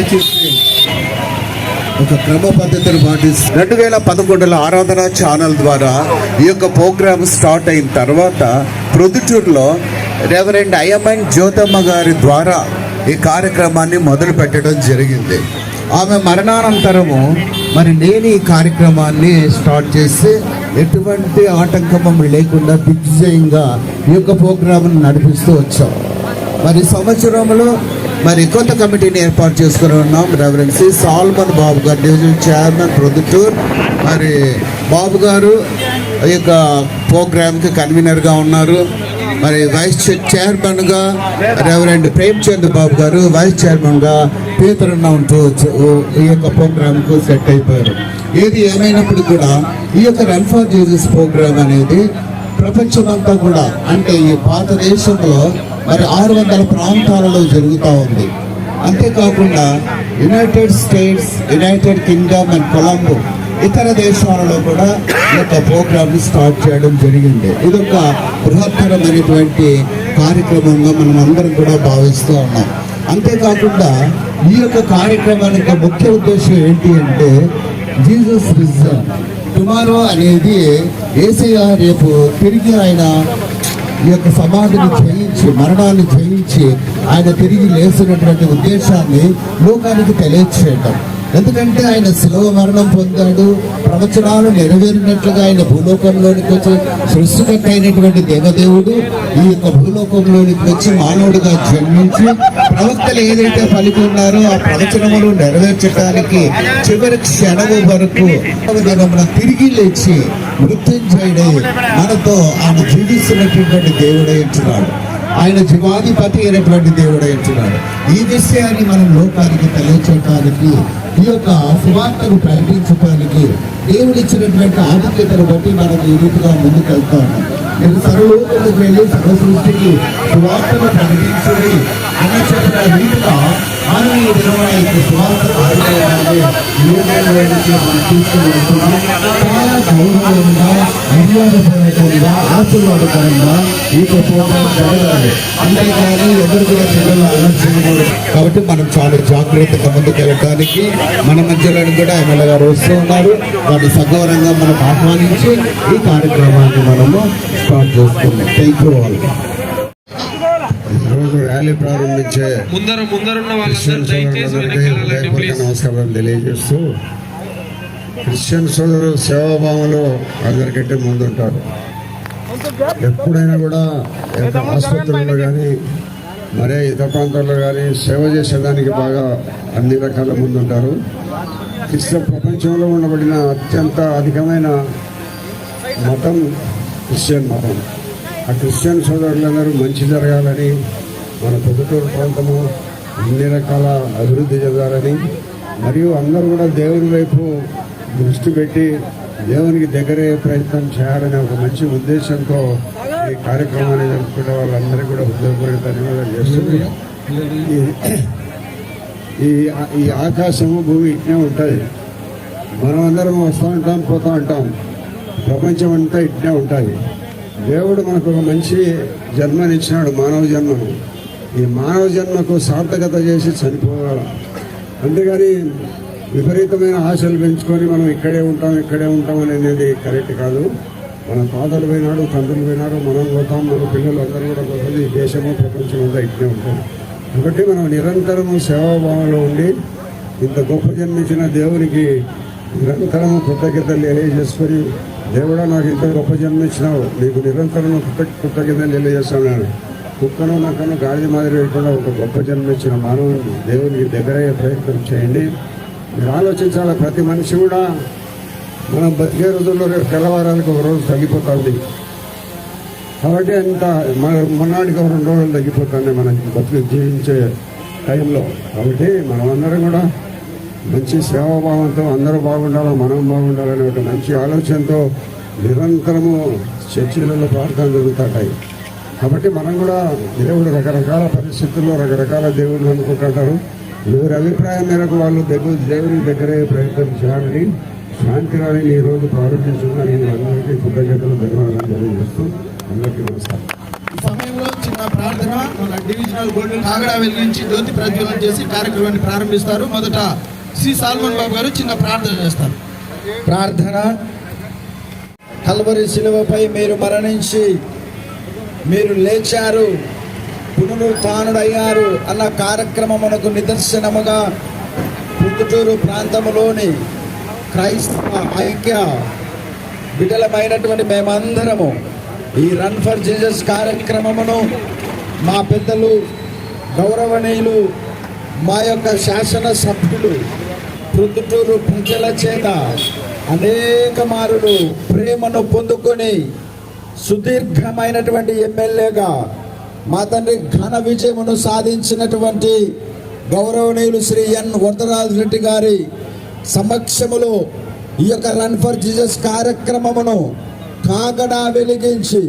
దయచేసి ఒక క్రమ పద్ధతిని పాటిస్తూ రెండు వేల పదకొండులో ఆరాధన ఛానల్ ద్వారా ఈ యొక్క ప్రోగ్రామ్ స్టార్ట్ అయిన తర్వాత ప్రొద్దుటూరులో రెవరెండ్ అయ్యమన్ జ్యోతమ్మ గారి ద్వారా ఈ కార్యక్రమాన్ని మొదలు పెట్టడం జరిగింది. ఆమె మరణానంతరము మరి నేను ఈ కార్యక్రమాన్ని స్టార్ట్ చేసి ఎటువంటి ఆటంకం లేకుండా దిగ్విజయంగా ఈ యొక్క ప్రోగ్రాంను నడిపిస్తూ వచ్చాం. మరి సంవత్సరంలో మరి కొత్త కమిటీని ఏర్పాటు చేసుకుని ఉన్నాం. రెవరెండ్ సి సాల్మన్ బాబు గారు డివిజన్ చైర్మన్ ప్రొద్దుటూర్. మరి బాబు గారు ఈ యొక్క ప్రోగ్రామ్కి కన్వీనర్గా ఉన్నారు. మరి వైస్ చైర్మన్గా రెవరెండ్ ప్రేమ్చంద్ బాబు గారు వైస్ చైర్మన్గా పీతరన్న ఉంటూ ఈ యొక్క ప్రోగ్రామ్కు సెట్ అయిపోయారు. ఏది ఏమైనప్పుడు కూడా ఈ యొక్క రన్ ఫర్ జీజస్ ప్రోగ్రామ్ అనేది ప్రపంచమంతా కూడా అంటే ఈ భారతదేశంలో మరి ఆరు వందల ప్రాంతాలలో జరుగుతూ ఉంది. అంతేకాకుండా united states united kingdom and Colombo ఇతర దేశాలలో కూడా ఈ యొక్క ప్రోగ్రామ్ని స్టార్ట్ చేయడం జరిగింది. ఇది ఒక బృహత్తరమైనటువంటి కార్యక్రమంగా మనం అందరం కూడా భావిస్తూ ఉన్నాం. అంతేకాకుండా ఈ యొక్క కార్యక్రమానికి ముఖ్య ఉద్దేశం ఏంటి అంటే జీసస్ రిజన్. టుమారో అనేది ఏసయ్య రేపు తిరిగి ఆయన ఈ యొక్క సమాధిని జయించి మరణాన్ని జయించి ఆయన తిరిగి లేసినటువంటి ఉద్దేశాన్ని లోకానికి తెలియచేయటం. ఎందుకంటే ఆయన శిలవ మరణం పొందాడు ప్రవచనాలు నెరవేరినట్లుగా ఆయన భూలోకంలోనికి వచ్చి సృష్టికర్త అయినటువంటి దేవదేవుడు ఈ యొక్క భూలోకంలోనికి వచ్చి మానవుడిగా జన్మించి ప్రవక్తలు ఏదైతే పలికి ఉన్నారో ఆ ప్రవచనములు నెరవేర్చడానికి చివరి క్షణము వరకు దినమున తిరిగి లేచి మృత్యుంజయుడై మనతో ఆయన జీవిస్తున్నటువంటి దేవుడై ఉంటున్నాడు. ఆయన జీవాధిపతి అయినటువంటి దేవుడై ఉంటున్నాడు. ఈ విషయాన్ని మనం లోకానికి తెలియచేయటానికి ఈ యొక్క సువార్తను ప్రకటించడానికి దేవుడు ఇచ్చినటువంటి ఆధిక్యతను బట్టి మనం ఈ రీతిగా ముందుకు వెళ్తా ఉన్నాం. నేను సర్వలోకంలోకి వెళ్ళి సర్వ సృష్టికి సువార్తను ప్రకటించుకుని అన్న చెప్పిన రీతిగా మనం ఈ ఈ కార్యక్రమాన్ని తీసుకుని వెళ్తున్నాం. చాలా గౌరవంగా మర్యాదపూర్వకంగా ఆశీర్వాదకరంగా ఈ ప్రోగ్రాం జరగాలి. అంతేకాని పిల్లలు కాబట్టి మనం చాలా జాగ్రత్తగా ముందుకు వెళ్ళడానికి మన మధ్యలో కూడా ఎమ్మెల్యే గారు వస్తూ ఉన్నారు. వారిని సగౌరంగా మనం ఆహ్వానించి ఈ కార్యక్రమాన్ని మనము స్టార్ట్ చేస్తున్నాం. థ్యాంక్ యూ ఆల్ ర్యాలీ ప్రారంభించే ముందర ముందరున్న వాళ్ళందరూ క్రిస్టియన్ సోదరులందరికీ నమస్కారం తెలియజేస్తూ క్రిస్టియన్ సోదరులు సేవాభావంలో అందరికంటే ముందుంటారు. ఎప్పుడైనా కూడా ఆసుపత్రుల్లో కానీ మరే ఇతర ప్రాంతాల్లో కానీ సేవ చేసేదానికి బాగా అన్ని రకాల ముందుంటారు. క్రిస్టియన్ ప్రపంచంలో ఉండబడిన అత్యంత అధికమైన మతం క్రిస్టియన్ మతం. ఆ క్రిస్టియన్ సోదరులందరూ మంచి జరగాలని మన పొద్దుటూరు ప్రాంతము అన్ని రకాల అభివృద్ధి చెందాలని మరియు అందరూ కూడా దేవుని వైపు దృష్టి పెట్టి దేవునికి దగ్గరే ప్రయత్నం చేయాలనే ఒక మంచి ఉద్దేశంతో ఈ కార్యక్రమాన్ని జరుపుకునే వాళ్ళందరికీ కూడా ఉద్యోగపూర్వక ధన్యవాదాలు చేస్తుంది ఈ- ఈ ఈ ఆకాశము భూమి ఇట్నే ఉంటుంది. మనం అందరం వస్తూ ఉంటాం పోతూ ఉంటాం ప్రపంచం అంతా ఇట్నే ఉంటుంది దేవుడు మనకు ఒక మంచి జన్మనిచ్చినాడు మానవ జన్మను. ఈ మానవ జన్మకు సార్థకత చేసి చనిపోవాలి? అంతేగాని విపరీతమైన ఆశలు పెంచుకొని మనం ఇక్కడే ఉంటాం ఇక్కడే ఉంటాం అనేది కరెక్ట్ కాదు. మన తాతలు పోయినాడు తండ్రులు పోయినాడు మనం పోతాం మన పిల్లలు అందరూ కూడా పోతుంది ఈ దేశము ప్రపంచం అంతా ఇట్లే ఉంటుంది. కాబట్టి మనం నిరంతరము సేవాభావంలో ఉండి ఇంత గొప్ప జన్మించిన దేవునికి నిరంతరము కృతజ్ఞతలు తెలియజేసుకొని దేవుడా నాకు ఇంత గొప్ప జన్మించినావు నీకు నిరంతరం కృత కృతజ్ఞతలు తెలియజేస్తున్నాను కుక్కను నక్కను గాడి మాదిరి వేయకుండా ఒక గొప్ప జన్మించిన మానవుని దేవునికి దగ్గరయ్యే ప్రయత్నం చేయండి. మీరు ఆలోచించాలి? ప్రతి మనిషి కూడా మనం బతికే రోజుల్లో రేపు తెల్లవారానికి ఒక రోజు తగ్గిపోతుంది. కాబట్టి అంత మన మొన్నటికి ఒక రెండు రోజులు తగ్గిపోతుంది మనం బతుకు జీవించే టైంలో. కాబట్టి మనమందరం కూడా మంచి సేవాభావంతో అందరూ బాగుండాలి మనం బాగుండాలనే ఒక మంచి ఆలోచనతో నిరంతరము చర్చిలలో ప్రార్థనలు జరుగుతుంటాయి. కాబట్టి మనం కూడా దేవుడు రకరకాల పరిస్థితుల్లో రకరకాల దేవుళ్ళు అనుకుంటుంటారు. ఎవరి అభిప్రాయం మేరకు వాళ్ళు దగ్గర దేవుని దగ్గరే ప్రయత్నం చేయాలని శాంతి రాని ఈ రోజు ప్రారంభించుకున్న నేను అందరికీ కృతజ్ఞతలు ధన్యవాదాలు తెలియజేస్తూ అందరికీ నమస్కారం. ఈ సమయంలో చిన్న ప్రార్థన మన డివిజనల్ గోల్డ్ కాగడా వెలిగించి జ్యోతి ప్రజ్వలన చేసి కార్యక్రమాన్ని ప్రారంభిస్తారు. మొదట సి సాల్మన్ బాబు గారు చిన్న ప్రార్థన చేస్తారు. ప్రార్థన. కల్వరి శిలువపై మీరు మరణించి మీరు లేచారు. పునరుత్డయ్యారు అన్న కార్యక్రమమునకు నిదర్శనముగా పుట్టుటూరు ప్రాంతములోని క్రైస్తవ ఐక్య విడలమైనటువంటి మేమందరము ఈ రన్ ఫర్ జీజస్ కార్యక్రమమును మా పెద్దలు గౌరవనీయులు మా యొక్క శాసన సభ్యులు ప్రొద్దుటూరు ప్రజల చేత అనేక మారులు ప్రేమను పొందుకొని సుదీర్ఘమైనటువంటి ఎమ్మెల్యేగా మా తండ్రి ఘన విజయమును సాధించినటువంటి గౌరవనీయులు శ్రీ ఎన్ వరదరాజు రెడ్డి గారి సమక్షములో ఈ యొక్క రన్ ఫర్ జీజస్ కార్యక్రమమును కాగడా వెలిగించి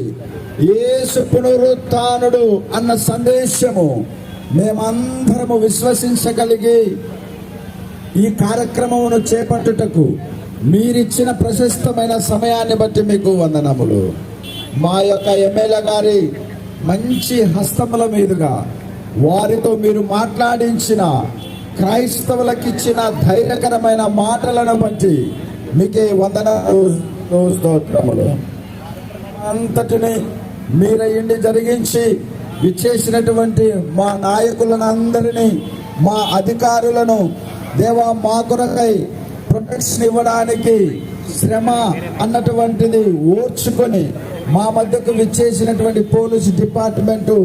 ఏసు పునరుత్నుడు అన్న సందేశము మేమందరము విశ్వసించగలిగి ఈ కార్యక్రమమును చేపట్టుటకు మీరిచ్చిన ప్రశస్తమైన సమయాన్ని బట్టి మీకు వందనములు. మా యొక్క ఎమ్మెల్యే గారి మంచి హస్తముల మీదుగా వారితో మీరు మాట్లాడించిన క్రైస్తవులకు ఇచ్చిన ధైర్యకరమైన మాటలను బట్టి మీకే వందన అంతటిని మీరయ్యండి జరిగించి విచ్చేసినటువంటి మా నాయకులను అందరినీ మా అధికారులను దేవా మా కొరకై ప్రొటెక్షన్ ఇవ్వడానికి శ్రమ అన్నటువంటిది ఓర్చుకొని మా మధ్యకు విచ్చేసినటువంటి పోలీస్ డిపార్ట్మెంటు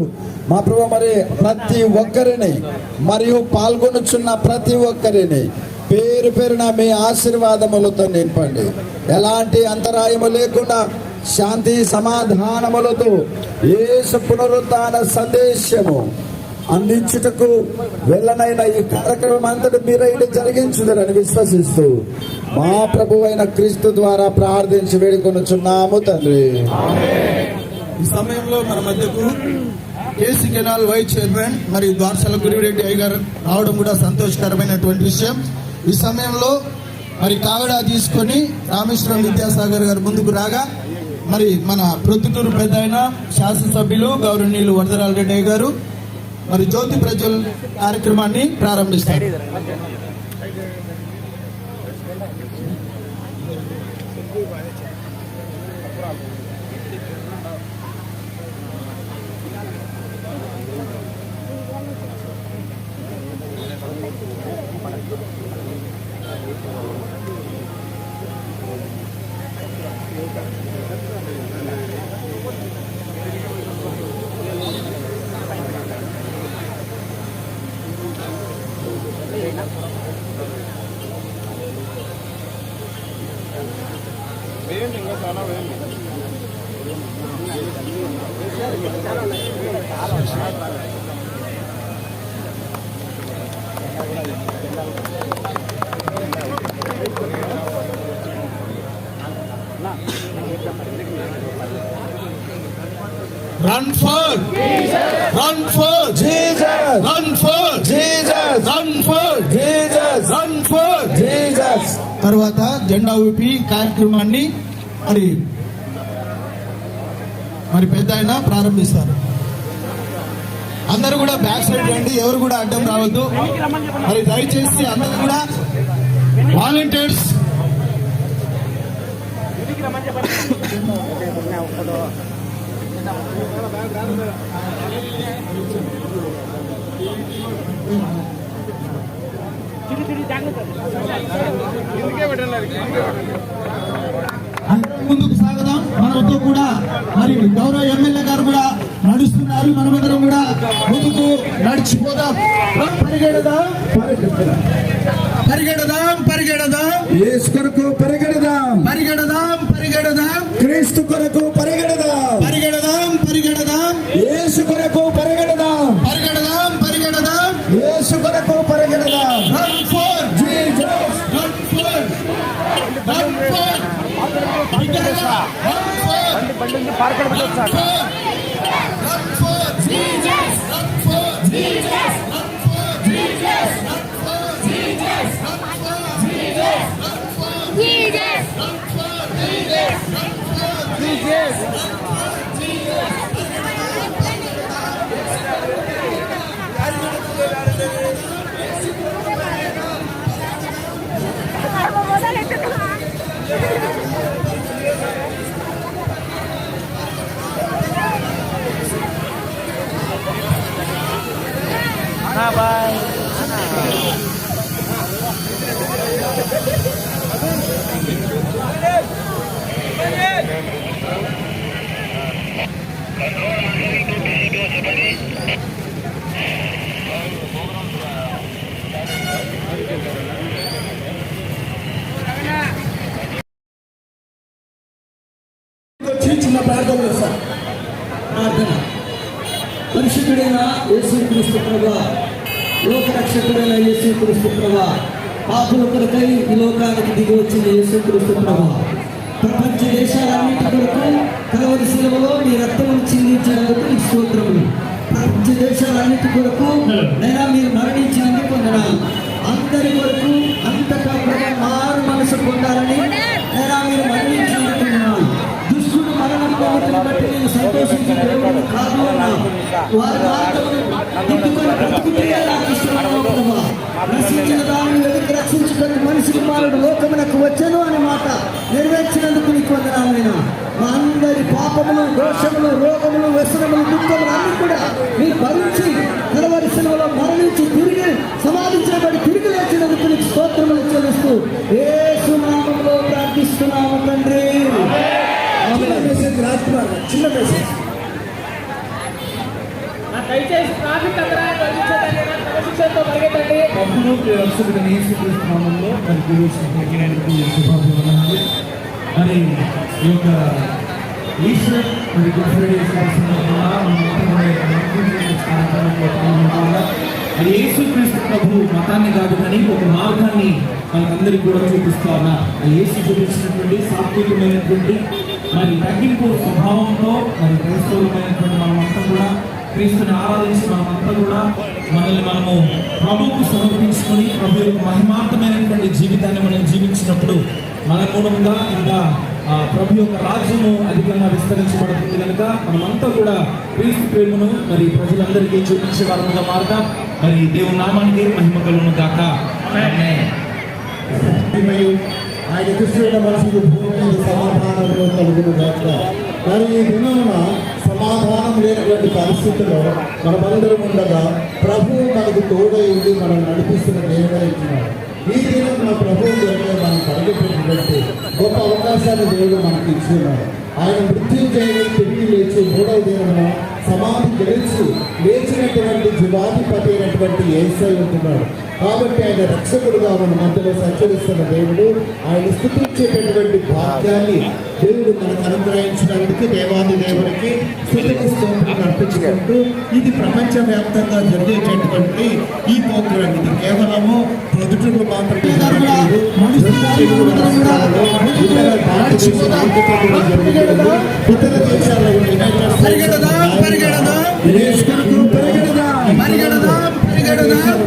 మా ప్రభు మరి ప్రతి ఒక్కరిని మరియు పాల్గొనుచున్న ప్రతి ఒక్కరిని పేరు పేరున మీ ఆశీర్వాదములతో నింపండి. ఎలాంటి అంతరాయము లేకుండా శాంతి సమాధానములతో యేసు పునరుత్థాన సందేశము అందించుటకు వెళ్ళనైన ఈ కార్యక్రమం అంతటి మీరైతే జరిగించుదరని విశ్వసిస్తూ మా ప్రభు అయిన క్రీస్తు ద్వారా ప్రార్థించి వేడుకొనుచున్నాము తండ్రి. ఈ సమయంలో మన మధ్యకు కేసీ కెనాల్ వైస్ చైర్మన్ మరియు ద్వారసల గురిరెడ్డి అయ్య గారు రావడం కూడా సంతోషకరమైనటువంటి విషయం. ఈ సమయంలో మరి కాగడా తీసుకొని రామేశ్వరం విద్యాసాగర్ గారు ముందుకు రాగా మరి మన ప్రొద్దుటూరు పెద్ద శాసనసభ్యులు గౌరవనీయులు వరదరాల రెడ్డి అయ్య గారు మరి జ్యోతి ప్రజ్వల్ కార్యక్రమాన్ని ప్రారంభిస్తారు run for run for Jesus run for Jesus run for Jesus run for Jesus తర్వాత జెండా ఊపి కార్యక్రమాన్ని మరి మరి పెద్ద ఆయన ప్రారంభిస్తారు. అందరూ కూడా బ్యాక్ సైడ్ రండి ఎవరు కూడా అడ్డం రావద్దు. మరి దయచేసి అందరూ కూడా వాలంటీర్స్ అందరం ముందుకు సాగదాం. మనతో కూడా మరి గౌరవ ఎమ్మెల్యే గారు కూడా నడుస్తున్నారు. మనమందరం కూడా ముందుకు నడిచిపోదాం. పరిగెడదాం పరిగెడదాం. పరిగెడదాం యేసు కొరకు పరిగెడదాం. పరిగెడదాం పరిగెడదాం. క్రీస్తు కొరకు పరిగెడదాం. పరిగెడదాం పరిగెడదాం. యేసు కొరకు పరిగెడదాం పరిగెడదాం. బండి బండి నుంచి పార్కల్ పెట్టదు సార్ మొదలెట్టుకున్నా Bye-bye. వారి మార్గమును దిద్దుకొని నశించిన దానిని వెతికి రక్షించుటకు మనిషి కుమారుడు లోకమునకు వచ్చాను అనే మాట నెరవేర్చినందుకు నీకు వందనాలైనా మా అందరి పాపములు దోషములు రోగములు వ్యసనములు దుఃఖములు అన్ని కూడా మీరు భరించి కలవరి సెలవులో మరణించి తిరిగి సమాధించబడి తిరిగి లేచినందుకు నీకు స్తోత్రములు చెల్లిస్తూ ఏ సునామంలో ప్రార్థిస్తున్నాము తండ్రి. చిన్న మెసేజ్ చిన్న మెసేజ్ దయచేసి ట్రాఫిక్ అంతరాయం కలిగించదండి క్రమశిక్షణతో పరిగెత్తండి యేసుక్రీస్తు నామంలో మరి మరి ఈ యొక్క ఈశ్వర్ మరి గుడ్ ఫ్రైడే సందర్భంగా మరి యేసుక్రీస్తు ప్రభు మతాన్ని కాదు కానీ ఒక మార్గాన్ని మనకందరికీ కూడా చూపిస్తా ఉన్నారు ఆ యేసు చూపించినటువంటి సాత్వికమైనటువంటి మరి తగ్గింపు స్వభావంతో మరి క్రైస్తవులమైనటువంటి మనమంతా కూడా క్రీస్తుని ఆరాధించి మనమంతా కూడా మనల్ని మనము ప్రభువుకు సమర్పించుకొని ప్రభు యొక్క మహిమార్థమైనటువంటి జీవితాన్ని మనం జీవించినప్పుడు మన మూలంగా ఇంకా ఆ ప్రభు యొక్క రాజ్యము అధికంగా విస్తరించబడుతుంది కనుక మనమంతా కూడా క్రీస్తు ప్రేమను మరి ప్రజలందరికీ చూపించే వారముగా మారదాం. మరి దేవుని నామానికి మహిమ కలుగును. మరియు ఆయన కృష్ణుడ మనసుకు భూమి సమాధానంలో కలుగును గాక. మరి ఈ దినమున సమాధానం లేనటువంటి పరిస్థితుల్లో మనమందరం ఉండగా ప్రభువు మనకు తోడై ఉండి మనం నడిపిస్తున్న దేవుడై ఈ దినం మన ప్రభువు దగ్గర మనం పరిగెట్టినటువంటి గొప్ప అవకాశాన్ని దేవుడు మనకి ఇచ్చున్నాడు ఆయన మృత్యుంజయుడు తిరిగి లేచి మూడవ దినమున సమాధి గెలిచి లేచినటువంటి జీవాధిపతి అయినటువంటి ఏసై ఉంటున్నాడు. కాబట్టి ఆయన రక్షకుడుగా మన మధ్యలో సంచరిస్తున్న దేవుడు ఆయన స్థుతించేటటువంటి భాగ్యాన్ని దేవుడు మనకు అనుగ్రహించినందుకు దేవాది దేవుడికి స్థుతికి స్తోత్రం అర్పించుకుంటూ ఇది ప్రపంచవ్యాప్తంగా జరిగేటటువంటి ఈ ప్రోగ్రాం ఇది కేవలము ప్రొద్దుటూరు మాత్రమే జరగలేదు. తెలుగు రాష్ట్రాలలో, ఇతర భారతదేశ రాష్ట్రాల్లో కూడా జరుగుతుంది. ఇతర దేశాల్లో కూడా యునైటెడ్ స్టేట్స్ పరిగెడదాం, పరిగెడదాం. యేసు కొరకు పరిగెడదాం. పరిగెడదాం, పరిగెడదాం.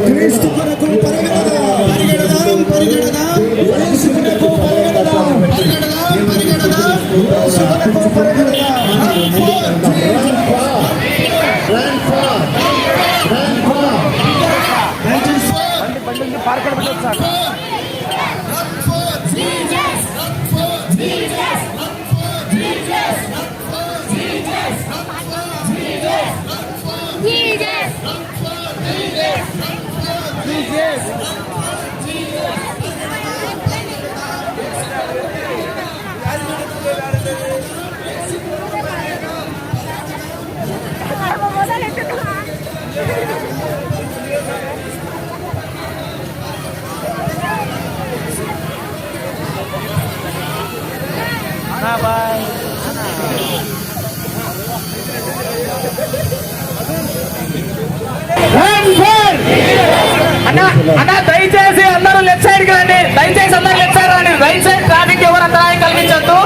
అన్న దయచేసి అందరూ లెఫ్ట్ సైడ్కి రండి దయచేసి అందరూ లెఫ్ట్ సైడ్ రండి రైట్ సైడ్ ట్రాఫిక్ ఎవరు అంతరాయం కలిగించద్దు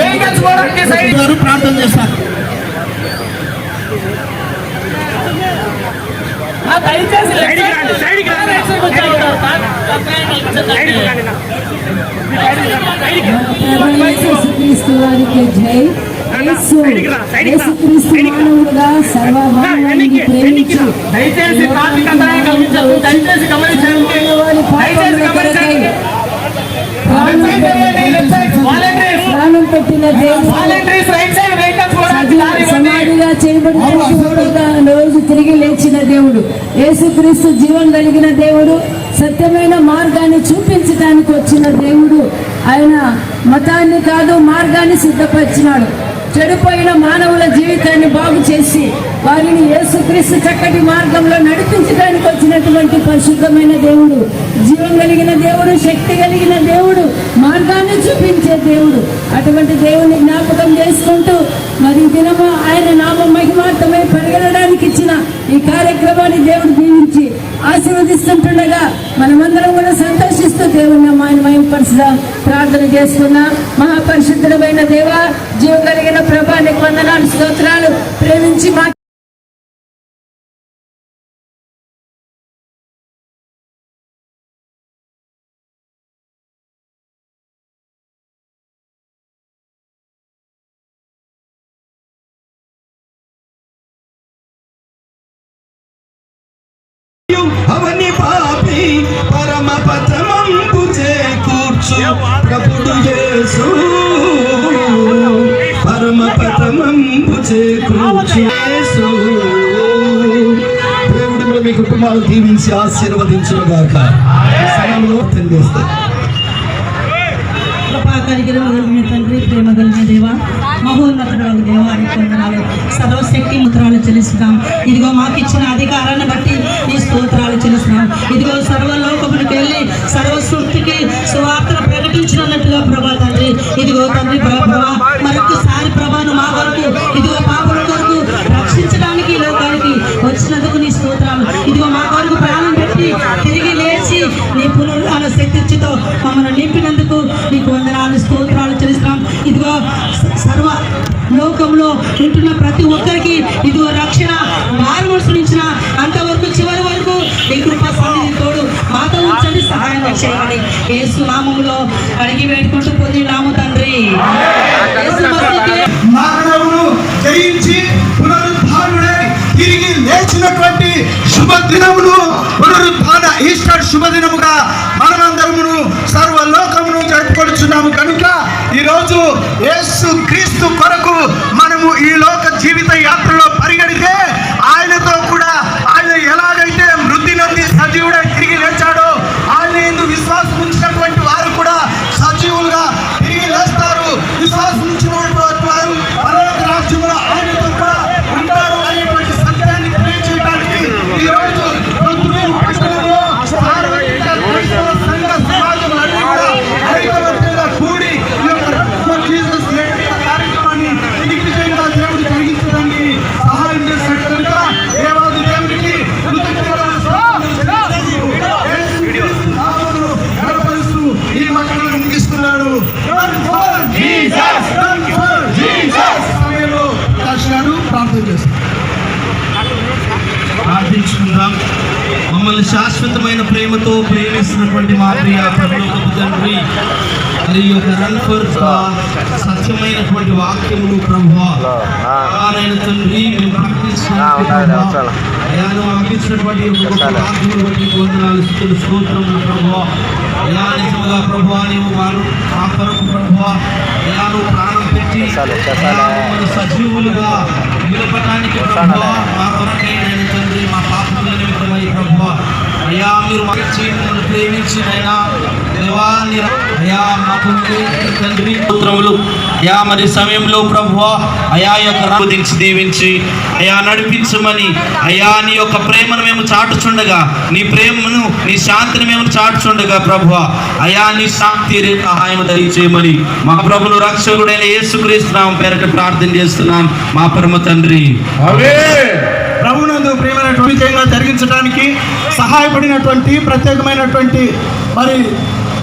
వెహికల్స్ పోవడానికి సైడ్ గారు ప్రార్థన చేస్తారు ఆ, దయచేసి లెఫ్ట్ సైడ్ సైడ్కి రండి సైడ్ వచ్చారు యేసుక్రీస్తు వారికి జై యేసు యేసుక్రీస్తు మానవుడుగా ప్రేమించి. దయచేసి అంతరాయం దయచేసి గమనించండి. దయచేసి గమనించండి. ప్రాణం పెట్టిన సమాధిగా చేయబడిన రోజు తిరిగి లేచిన దేవుడు. యేసుక్రీస్తు జీవం కలిగిన దేవుడు సత్యమైన మార్గాన్ని చూపించడానికి వచ్చిన దేవుడు. ఆయన మతాన్ని కాదు మార్గాన్ని సిద్ధపరిచినాడు. చెడిపోయిన మానవుల జీవితాన్ని బాగు చేసి వారిని యేసుక్రీస్తు చక్కటి మార్గంలో నడిపించడానికి వచ్చినటువంటి పరిశుద్ధమైన దేవుడు జీవం కలిగిన దేవుడు శక్తి కలిగిన దేవుడు మార్గాన్ని చూపించే దేవుడు. అటువంటి దేవుని జ్ఞాపకం చేసుకుంటూ మరి దినము ఆయన నామ మహిమార్థమై పరిగణడానికి ఇచ్చిన ఈ కార్యక్రమాన్ని దేవుడు దీవించి ఆశీర్వదిస్తుంటుండగా మనమందరం కూడా సంతోషిస్తూ దేవుని ఆయన మహిమపరచుదాం ప్రార్థన చేసుకున్నాం మహాపరిశుద్ధమైన దేవ జీవ కలిగిన ప్రభానికి కూడా దీవించి ఆశీర్వదించును గాక. సమయంలో తెలియజేస్తాయి కృపా కలిగిన తండ్రి ప్రేమ కలిగిన దేవ మహోన్నతుడు దేవానికి వందనాలు. సర్వశక్తి ముద్రాలు చెల్లిస్తున్నాం. ఇదిగో మాకు ఇచ్చిన అధికారాన్ని బట్టి ఈ స్తోత్రాలు చెల్లిస్తున్నాం. ఇదిగో సర్వలోకములకు వెళ్ళి సర్వసృష్టికి సువార్తను ప్రకటించినట్టుగా ప్రభా తండ్రి. ఇదిగో తండ్రి యేసు నామములో అడిగి వేడుకుంటూ పొంది నాము తండ్రి మరణమును జయించి పునరుద్ధానుడై తిరిగి లేచినటువంటి శుభ దినమును పునరుద్ధాన ఈస్టర్ శుభదినముగా మనమందరమును సర్వలోకమును జరుపుకొడుచున్నాము కనుక ఈరోజు యేసు క్రీస్తు కొరకు మనము ఈ లోక జీవిత యాత్రలో పరిగెడితే ప్రార్థించుకుందాం. మమ్మల్ని శాశ్వతమైన ప్రేమతో ప్రేమిస్తున్నటువంటి మా ప్రియ ప్రభుత్వ తండ్రి మరి యొక్క రన్ ఫర్ సత్యమైనటువంటి వాక్యములు ప్రభు ఆయన తండ్రి మేము మాకు ఇచ్చినటువంటి ఈ యొక్క వాక్యములు బట్టి వందనాలు స్తోత్రములు ప్రభు అయా నిజముగా ప్రభు నీవు వారు మా కొరకు ప్రభు అయా నువ్వు ప్రాణం పెట్టి సజీవులుగా నిలపడానికి ప్రభు మా కొరకై నేను తండ్రి మా పాపముల నిమిత్తమై ప్రభు అయ్యా మీరు మాకు చేయమని ప్రేమించి అయినా దేవాన్ని మాకు తండ్రి అయా మరి సమయంలో ప్రభు అయా యొక్క రాదించి దీవించి అయా నడిపించమని అయా నీ యొక్క ప్రేమను మేము చాటుచుండగా నీ ప్రేమను నీ శాంతిని మేము చాటుచుండగా ప్రభు అయా నీ శాంతి సహాయం దయచేయమని మా ప్రభును రక్షకుడైన యేసుక్రీస్తున్నాం పేరట ప్రార్థన చేస్తున్నాం. మా పరమ తండ్రి. ప్రభునందు ప్రియమైనటువంటి విజయంగా జరిగించడానికి సహాయపడినటువంటి ప్రత్యేకమైనటువంటి మరి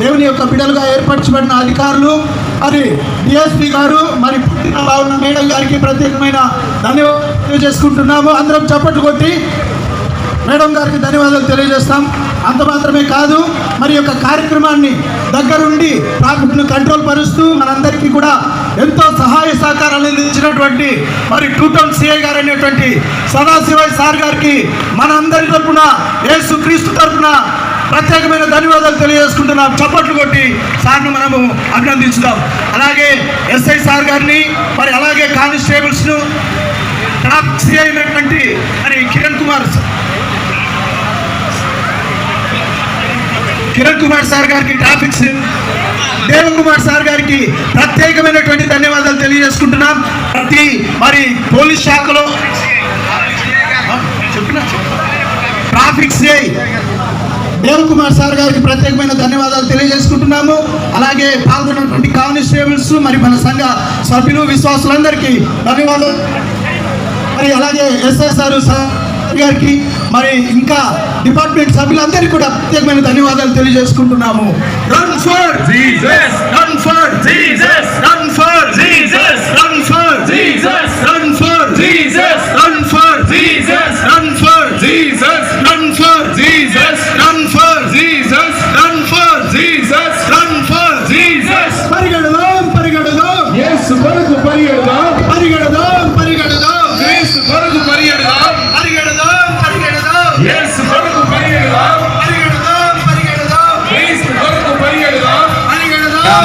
దేవుని యొక్క బిడలుగా ఏర్పరచబడిన అధికారులు మరి డిఎస్పి గారు మరి పుట్టిన బాగున్న మేడం గారికి ప్రత్యేకమైన ధన్యవాదాలు తెలియజేసుకుంటున్నాము. అందరం చప్పట్లు కొట్టి మేడం గారికి ధన్యవాదాలు తెలియజేస్తాం. అంత మాత్రమే కాదు మరి యొక్క కార్యక్రమాన్ని దగ్గరుండి ట్రాఫిక్ను కంట్రోల్ పరుస్తూ మనందరికీ కూడా ఎంతో సహాయ సహకారాలు అందించినటువంటి మరి టూ సిఐ గారు అనేటువంటి సదాశివయ్య సార్ గారికి మన అందరి తరపున యేసు క్రీస్తు తరపున ప్రత్యేకమైన ధన్యవాదాలు తెలియజేసుకుంటున్నాం. చప్పట్లు కొట్టి సార్ను మనము అభినందించుదాం. అలాగే ఎస్ఐ సార్ గారిని మరి అలాగే కానిస్టేబుల్స్ను టాప్ సిఐ అయినటువంటి మరి కిరణ్ కుమార్ కిరణ్ కుమార్ సార్ గారికి ట్రాఫిక్స్ దేవ కుమార్ సార్ గారికి ప్రత్యేకమైనటువంటి ధన్యవాదాలు తెలియజేసుకుంటున్నాం. ప్రతి మరి పోలీస్ శాఖలో చెప్పినా? Traffic CI Dev Kumar sir గారికి ప్రత్యేకమైన ధన్యవాదాలు తెలియజేసుకుంటున్నాము. అలాగే పాల్గొన్నటువంటి కానిస్టేబుల్స్ మరి మన సంఘ సభ్యులు విశ్వాసులందరికీ ధన్యవాదాలు. మరి అలాగే ఎస్ఎస్ఆర్ సార్ గారికి మరి ఇంకా డిపార్ట్మెంట్ సభ్యులందరికీ కూడా ప్రత్యేకమైన ధన్యవాదాలు తెలియజేసుకుంటున్నాము. Run for Jesus run for Jesus run for Jesus run for Jesus run for Jesus run for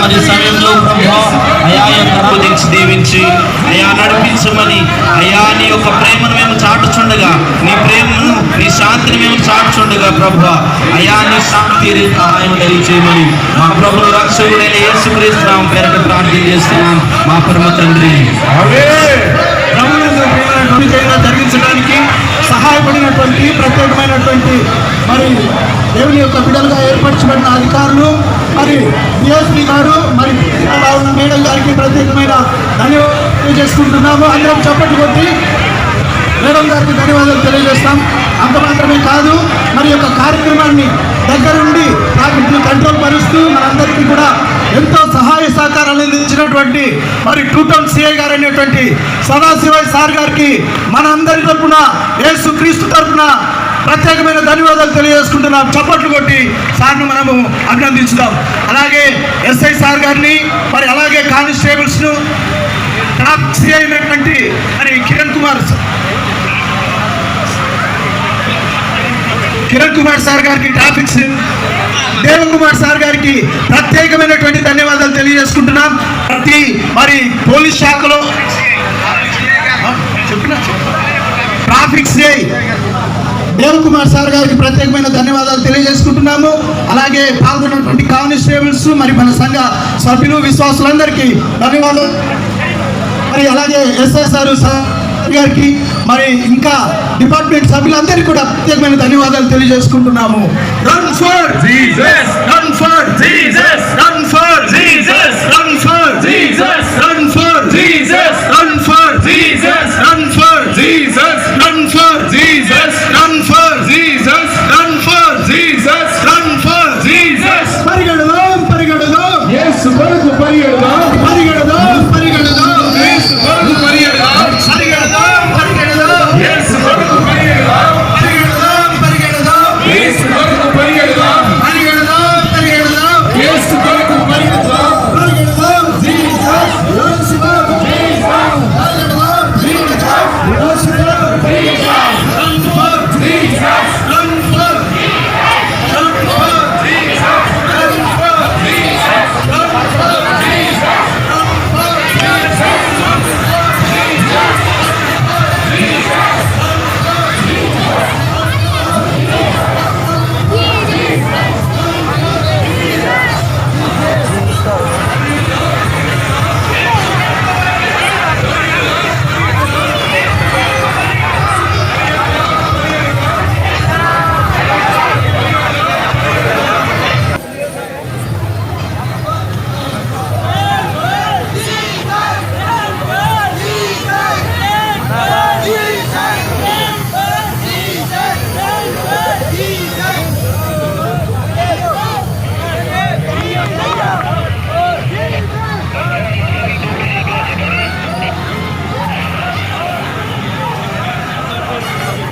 మరి సమయంలో ప్రభా అయా యొక్క పూజించి దీవించి అయా నడిపించమని అయా నీ యొక్క ప్రేమను మేము చాటుచుండగా నీ ప్రేమను నీ శాంతిని మేము చాటుచుండగా ప్రభా. అయా నీ శాంతి సహాయం తెలియచేయమని మా ప్రభు రక్షకుడైన యేసుక్రీస్తు నామం పేరట ప్రార్థన చేస్తున్నాం మా పరమ తండ్రి. ప్రభువులందు జరిగించడానికి సహాయపడినటువంటి ప్రత్యేకమైనటువంటి మరి దేవుని యొక్క బిడ్డలుగా ఏర్పరచబడిన అధికారులు మరి డిఎస్పీ గారు మరి ఉన్న మేడం గారికి ప్రత్యేకమైన ధన్యవాదాలు తెలియజేసుకుంటున్నాము. అందరం చప్పట్లు కొట్టి మేడం గారికి ధన్యవాదాలు తెలియజేస్తాం. అంత మాత్రమే కాదు మరి యొక్క కార్యక్రమాన్ని దగ్గరుండి వాటిని కంట్రోల్ పరుస్తూ మనందరికీ కూడా ఎంతో సహాయ సహకారాలు అందించినటువంటి మరి టూ టౌన్ సిఐ గారు అనేటువంటి సదాశివయ్య సార్ గారికి మన అందరి తరపున యేసు క్రీస్తు తరపున ప్రత్యేకమైన ధన్యవాదాలు తెలియజేసుకుంటున్నాం. చప్పట్లు కొట్టి సార్ను మనము అభినందించుదాం. అలాగే ఎస్ఐ సార్ గారిని మరి అలాగే కానిస్టేబుల్స్ను టాప్ సిఐ అయినటువంటి మరి కిరణ్ కుమార్ కిరణ్ కుమార్ సార్ గారికి ట్రాఫిక్స్ దేవ్ కుమార్ సార్ గారికి ప్రత్యేకమైనటువంటి ధన్యవాదాలు తెలియజేసుకుంటున్నాం. ప్రతి మరి పోలీస్ శాఖలో traffic CI Dev Kumar sir గారికి ప్రత్యేకమైన ధన్యవాదాలు తెలియజేసుకుంటున్నాము. అలాగే పాల్గొన్నటువంటి కానిస్టేబుల్స్ మరి మన సంఘ సభ్యులు విశ్వాసులందరికీ ధన్యవాదాలు. మరి అలాగే ఎస్ఎస్ఆర్ సార్ గారికి మరి ఇంకా డిపార్ట్మెంట్ సభ్యులందరికీ కూడా ప్రత్యేకమైన ధన్యవాదాలు తెలియజేసుకుంటున్నాము. Run for Jesus run for Jesus run for Jesus run for